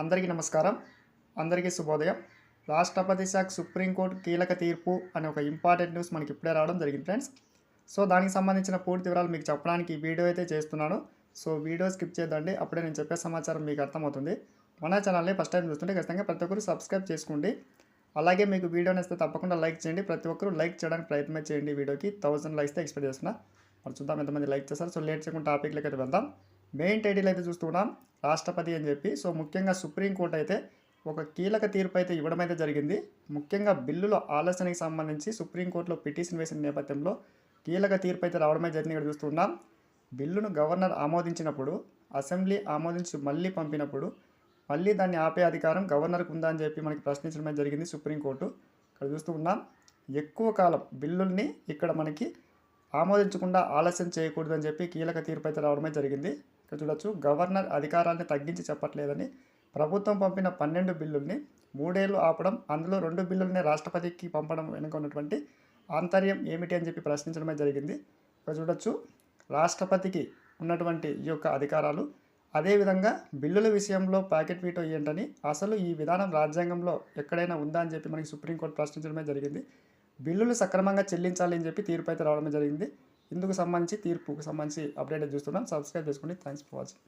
అందరికీ నమస్కారం. అందరికీ శుభోదయం. రాష్ట్రపతి శాఖ సుప్రీంకోర్టు కీలక తీర్పు అనే ఒక ఇంపార్టెంట్ న్యూస్ మనకి ఇప్పుడే రావడం జరిగింది ఫ్రెండ్స్. సో దానికి సంబంధించిన పూర్తి వివరాలు మీకు చెప్పడానికి ఈ వీడియో అయితే చేస్తున్నాను. సో వీడియో స్కిప్ చేద్దండి అప్పుడే నేను చెప్పే సమాచారం మీకు అర్థమవుతుంది. మన ఛానల్ని ఫస్ట్ టైం చూస్తుంటే ఖచ్చితంగా ప్రతి ఒక్కరు సబ్స్క్రైబ్ చేసుకోండి. అలాగే మీకు వీడియో నచ్చితే తప్పకుండా లైక్ చేయండి. ప్రతి ఒక్కరు లైక్ చేయడానికి ప్రయత్నం చేయండి వీడియోకి. థౌసండ్ లైక్స్ ఎక్స్పెక్ట్ చేస్తున్నా. మరి చూద్దాం ఎంతమంది లైక్ చేస్తారు సో లేట్ చేయకుండా టాపిక్లకి అయితే వెళ్దాం. మెయిన్ టైటిల్ అయితే చూస్తున్నాం రాష్ట్రపతి అని చెప్పి. సో ముఖ్యంగా సుప్రీంకోర్టు అయితే ఒక కీలక తీర్పు అయితే ఇవ్వడం అయితే జరిగింది. ముఖ్యంగా బిల్లుల ఆలోచనకి సంబంధించి సుప్రీంకోర్టులో పిటిషన్ వేసిన నేపథ్యంలో కీలక తీర్పు అయితే రావడమే జరిగింది ఇక్కడ చూస్తున్నాం బిల్లును గవర్నర్ ఆమోదించినప్పుడు అసెంబ్లీ ఆమోదించి మళ్ళీ పంపినప్పుడు మళ్ళీ దాన్ని ఆపే అధికారం గవర్నర్కు ఉందా అని చెప్పి మనకి ప్రశ్నించడమే జరిగింది సుప్రీంకోర్టు ఇక్కడ చూస్తూ ఉన్నాం. ఎక్కువ కాలం బిల్లుల్ని ఇక్కడ మనకి ఆమోదించకుండా ఆలస్యం చేయకూడదు అని చెప్పి కీలక తీర్పు అయితే రావడమే జరిగింది. ఇక్కడ చూడొచ్చు. గవర్నర్ అధికారాన్ని తగ్గించి చెప్పట్లేదని ప్రభుత్వం పంపిన పన్నెండు బిల్లుల్ని మూడేళ్ళు ఆపడం అందులో రెండు బిల్లుల్ని రాష్ట్రపతికి పంపడం వెనుక ఉన్నటువంటి ఆంతర్యం ఏమిటి అని చెప్పి ప్రశ్నించడమే జరిగింది. ఇక్కడ చూడొచ్చు. రాష్ట్రపతికి ఉన్నటువంటి ఈ యొక్క అధికారాలు అదేవిధంగా బిల్లుల విషయంలో ప్యాకెట్ వీటో ఏంటని అసలు ఈ విధానం రాజ్యాంగంలో ఎక్కడైనా ఉందా అని చెప్పి మనకి సుప్రీంకోర్టు ప్రశ్నించడమే జరిగింది. బిల్లులు సక్రమంగా చెల్లించాలి అని చెప్పి తీర్పు అయితే రావడమే జరిగింది. ఇందుకు సంబంధించి తీర్పుకు సంబంధించి అప్డేట్ చూస్తున్నాం. సబ్స్క్రైబ్ చేసుకోండి. Thanks for watching